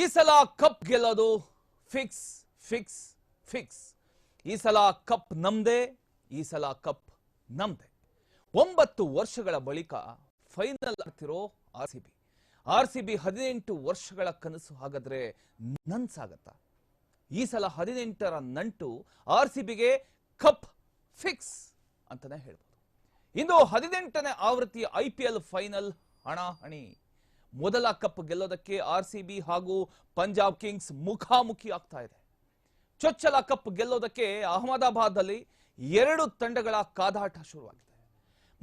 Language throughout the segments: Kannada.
ಈ ಸಲ ಕಪ್ ಗೆಲ್ಲೋದು ಫಿಕ್ಸ್ ಫಿಕ್ಸ್ ಫಿಕ್ಸ್. ಈ ಸಲ ಕಪ್ ನಮ್ದೇ, ಈ ಸಲ ಕಪ್ ನಮ್ದೆ. ಒಂಬತ್ತು ವರ್ಷಗಳ ಬಳಿಕ ಫೈನಲ್ ಆಗ್ತಿರೋ R C B. R C B ಹದಿನೆಂಟು ವರ್ಷಗಳ ಕನಸು ಹಾಗಾದ್ರೆ ನನ್ಸಾಗತ್ತಾ ಈ ಸಲ ಹದಿನೆಂಟರ ನಂಟು ಆರ್ ಸಿ ಬಿಗೆ ಕಪ್ ಫಿಕ್ಸ್ ಅಂತಾನೆ ಹೇಳ್ಬೋದು. ಇಂದು ಹದಿನೆಂಟನೇ ಆವೃತ್ತಿ ಐ ಪಿ ಎಲ್ ಫೈನಲ್ ಹಣಾಹಣಿ. ಮೊದಲ ಕಪ್ ಗೆಲ್ಲೋದಕ್ಕೆ ಆರ್ ಸಿ ಹಾಗೂ ಪಂಜಾಬ್ ಕಿಂಗ್ಸ್ ಮುಖಾಮುಖಿ ಆಗ್ತಾ ಇದೆ. ಚೊಚ್ಚಲ ಕಪ್ ಗೆಲ್ಲೋದಕ್ಕೆ ಅಹಮದಾಬಾದ್ ಅಲ್ಲಿ ಎರಡು ತಂಡಗಳ ಕಾದಾಟ ಶುರುವಾಗಿದೆ.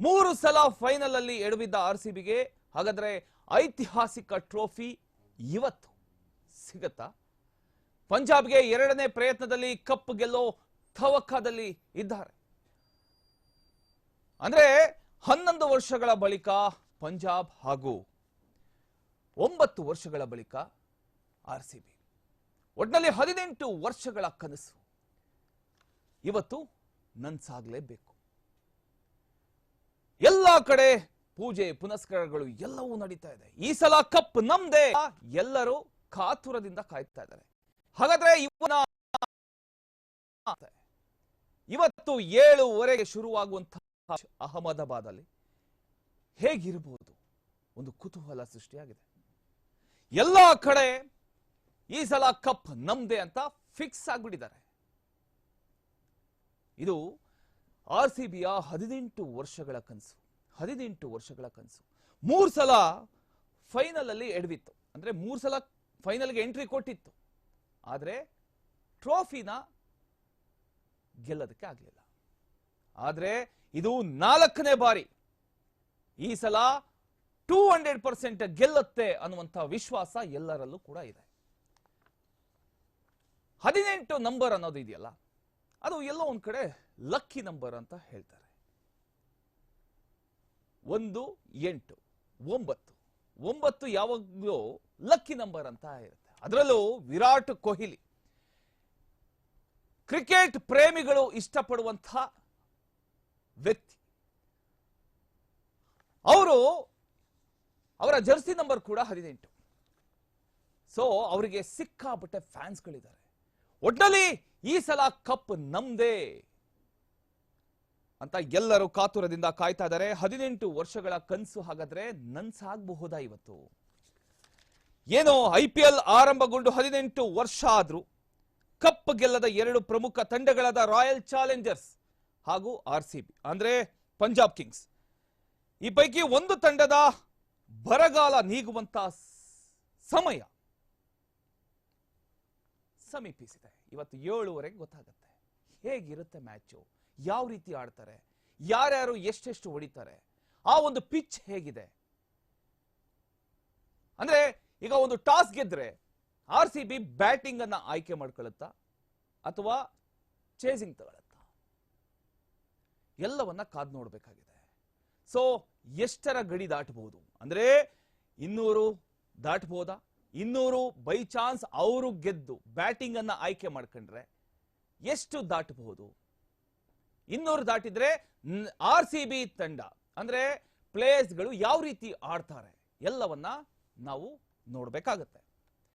ಮೂರು ಸಲ ಫೈನಲ್ ಅಲ್ಲಿ ಎಡವಿದ್ದ ಆರ್ ಸಿ ಬಿಗೆ ಹಾಗಾದ್ರೆ ಐತಿಹಾಸಿಕ ಟ್ರೋಫಿ ಇವತ್ತು ಸಿಗತ್ತಾ? ಪಂಜಾಬ್ಗೆ ಎರಡನೇ ಪ್ರಯತ್ನದಲ್ಲಿ ಕಪ್ ಗೆಲ್ಲೋ ಥವಕ್ಕದಲ್ಲಿ ಇದ್ದಾರೆ. ಅಂದ್ರೆ ಹನ್ನೊಂದು ವರ್ಷಗಳ ಬಳಿಕ ಪಂಜಾಬ್ ಹಾಗೂ ಒಂಬತ್ತು ವರ್ಷಗಳ ಬಳಿಕ ಆರ್ ಸಿ ಬಿ ಒಟ್ನಲ್ಲಿ ಹದಿನೆಂಟು ವರ್ಷಗಳ ಕನಸು. ಇವತ್ತು ನನ್ಸಾಗಲೇಬೇಕು. ಎಲ್ಲಾ ಕಡೆ ಪೂಜೆ, ಪುನಸ್ಕಾರಗಳು ಎಲ್ಲವೂ ನಡೀತಾ ಇದೆ. ಈ ಸಲ ಕಪ್ ನಮ್ದೇ. ಎಲ್ಲರೂ ಕಾತುರದಿಂದ ಕಾಯ್ತಾ ಇದ್ದಾರೆ. ಹಾಗಾದ್ರೆ ಇವನ ಇವತ್ತು ಏಳುವರೆಗೆ ಶುರುವಾಗುವಂತಹ ಅಹಮದಾಬಾದ್ ಅಲ್ಲಿ ಹೇಗಿರಬಹುದು ಒಂದು ಕುತೂಹಲ ಸೃಷ್ಟಿಯಾಗಿದೆ. ಎಲ್ಲಾ ಕಡೆ ಈ ಸಲ ಕಪ್ ನಮ್ದೆ ಅಂತ ಫಿಕ್ಸ್ ಆಗ್ಬಿಟ್ಟಿದ್ದಾರೆ. ಇದು ಆರ್ ಸಿ ಬಿಯ ಹದಿನೆಂಟು ವರ್ಷಗಳ ಕನಸು, ಹದಿನೆಂಟು ವರ್ಷಗಳ ಕನಸು. ಮೂರ್ ಸಲ ಫೈನಲ್ ಅಲ್ಲಿ ಎಡವಿತ್ತು. ಅಂದ್ರೆ ಮೂರ್ ಸಲ ಫೈನಲ್ಗೆ ಎಂಟ್ರಿ ಕೊಟ್ಟಿತ್ತು. ಆದ್ರೆ ಟ್ರೋಫಿನ ಗೆಲ್ಲೋದಕ್ಕೆ ಆಗಲಿಲ್ಲ. ಆದ್ರೆ ಇದು ನಾಲ್ಕನೇ ಬಾರಿ ಈ ಸಲ ಟೂ ಹಂಡ್ರೆಡ್ ಪರ್ಸೆಂಟ್ ಗೆಲ್ಲುತ್ತೆ ಅನ್ನುವಂತಹ ವಿಶ್ವಾಸ ಎಲ್ಲರಲ್ಲೂ ಕೂಡ ಇದೆ. ಹದಿನೆಂಟು ನಂಬರ್ ಅನ್ನೋದು ಇದೆಯಲ್ಲ, ಅದು ಎಲ್ಲೋ ಒಂದ್ ಕಡೆ ಲಕ್ಕಿ ನಂಬರ್ ಅಂತ ಹೇಳ್ತಾರೆ. ಒಂದು, ಎಂಟು, ಒಂಬತ್ತು ಒಂಬತ್ತು ಯಾವಾಗಲೂ ಲಕ್ಕಿ ನಂಬರ್ ಅಂತ ಇರುತ್ತೆ. ಅದರಲ್ಲೂ ವಿರಾಟ್ ಕೊಹ್ಲಿ, ಕ್ರಿಕೆಟ್ ಪ್ರೇಮಿಗಳು ಇಷ್ಟಪಡುವಂತ ವ್ಯಕ್ತಿ. ಅವರು ಅವರ ಜರ್ಸಿ ನಂಬರ್ ಕೂಡ ಹದಿನೆಂಟು. ಸೊ ಅವರಿಗೆ ಸಿಕ್ಕಾಪಟ್ಟೆ ಫ್ಯಾನ್ಸ್ಗಳಿದ್ದಾರೆ. ಒಟ್ಟಲ್ಲಿ ಈ ಸಲ ಕಪ್ ನಮ್ದೇ ಅಂತ ಎಲ್ಲರೂ ಕಾತುರದಿಂದ ಕಾಯ್ತಾ ಇದ್ದಾರೆ. ಹದಿನೆಂಟು ವರ್ಷಗಳ ಕನಸು ಹಾಗಾದ್ರೆ ನನ್ಸಾಗಬಹುದಾ ಇವತ್ತು? ಏನು ಐ ಪಿ ಎಲ್ ಆರಂಭಗೊಂಡು ಹದಿನೆಂಟು ವರ್ಷ ಆದ್ರೂ ಕಪ್ ಗೆಲ್ಲದ ಎರಡು ಪ್ರಮುಖ ತಂಡಗಳಾದ ರಾಯಲ್ ಚಾಲೆಂಜರ್ಸ್ ಹಾಗೂ ಆರ್ ಸಿ ಬಿ, ಅಂದ್ರೆ ಪಂಜಾಬ್ ಕಿಂಗ್ಸ್. ಈ ಪೈಕಿ ಒಂದು ತಂಡದ ಬರಗಾಲ ನೀಗುವಂತ ಸಮಯ ಸಮೀಪಿಸಿದೆ. ಇವತ್ತು ಏಳುವರೆಗೆ ಗೊತ್ತಾಗುತ್ತೆ. ಹೇಗಿರುತ್ತೆ ಮ್ಯಾಚು? ಯಾವ ರೀತಿ ಆಡ್ತಾರೆ? ಯಾರ್ಯಾರು ಎಷ್ಟೆಷ್ಟು ಹೊಡಿತಾರೆ? ಆ ಒಂದು ಪಿಚ್ ಹೇಗಿದೆ? ಅಂದ್ರೆ ಈಗ ಒಂದು ಟಾಸ್ ಗೆದ್ರೆ ಆರ್ ಸಿ ಬಿ ಬ್ಯಾಟಿಂಗ್ ಅನ್ನ ಆಯ್ಕೆ ಮಾಡ್ಕೊಳ್ಳುತ್ತಾ? ಅಥವಾ ಚೇಸಿಂಗ್ ತಗೊಳ್ಳುತ್ತಾ? ಎಲ್ಲವನ್ನ ಕಾದ್ ನೋಡ್ಬೇಕಾಗಿದೆ. ಸೊ ಎಷ್ಟರ ಗಡಿ ದಾಟಬಹುದು ಅಂದ್ರೆ ಇನ್ನೂರು ದಾಟ್ಬೋದಾ? ಇನ್ನೂರು ಬೈ ಚಾನ್ಸ್ ಅವರು ಗೆದ್ದು ಬ್ಯಾಟಿಂಗ್ ಅನ್ನ ಆಯ್ಕೆ ಮಾಡ್ಕೊಂಡ್ರೆ ಎಷ್ಟು ದಾಟಬಹುದು ಇನ್ನೂರು ದಾಟಿದ್ರೆ ಆರ್ ಸಿ ಬಿ ತಂಡ, ಅಂದ್ರೆ ಪ್ಲೇಯರ್ಸ್ಗಳು ಯಾವ ರೀತಿ ಆಡ್ತಾರೆ, ಎಲ್ಲವನ್ನ ನಾವು ನೋಡ್ಬೇಕಾಗತ್ತೆ.